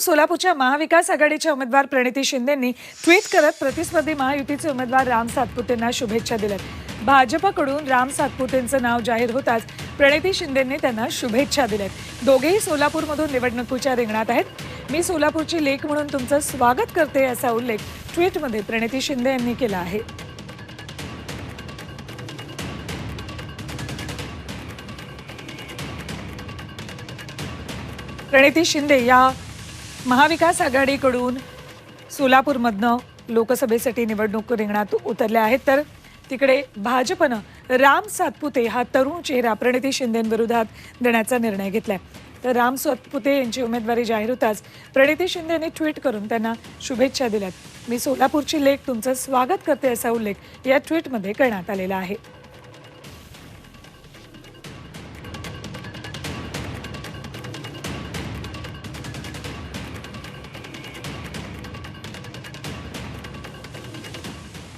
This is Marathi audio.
सोलापूरच्या महाविकास आघाडीच्या उमेदवार प्रणिती शिंदेंनी ट्विट करत प्रतिस्पर्धी महायुतीचे उमेदवार राम सातपुतेंना शुभेच्छा दिल्यात. भाजपकडून राम सातपुतेंचं नाव जाहीर होताच प्रणिती शिंदेंनी त्यांना शुभेच्छा दिल्यात. दोघेही सोलापूरमधून निवडणुकीच्या रिंगणात आहेत. मी सोलापूरची लेख म्हणून तुमचं स्वागत करते असा उल्लेख ट्विटमध्ये प्रणिती शिंदे यांनी केला आहे. प्रणिती शिंदे या महाविकास आघाडीकडून सोलापूरमधनं लोकसभेसाठी निवडणूक रिंगणात उतरल्या आहेत. तर तिकडे भाजपनं राम सातपुते हा तरुण चेहरा प्रणिती शिंदेविरोधात देण्याचा निर्णय घेतलाय. तर राम सातपुते यांची उमेदवारी जाहीर होताच प्रणिती शिंदे यांनी ट्विट करून त्यांना शुभेच्छा दिल्यात. मी सोलापूरची लेख तुमचं स्वागत करते असा उल्लेख या ट्विटमध्ये करण्यात आलेला आहे.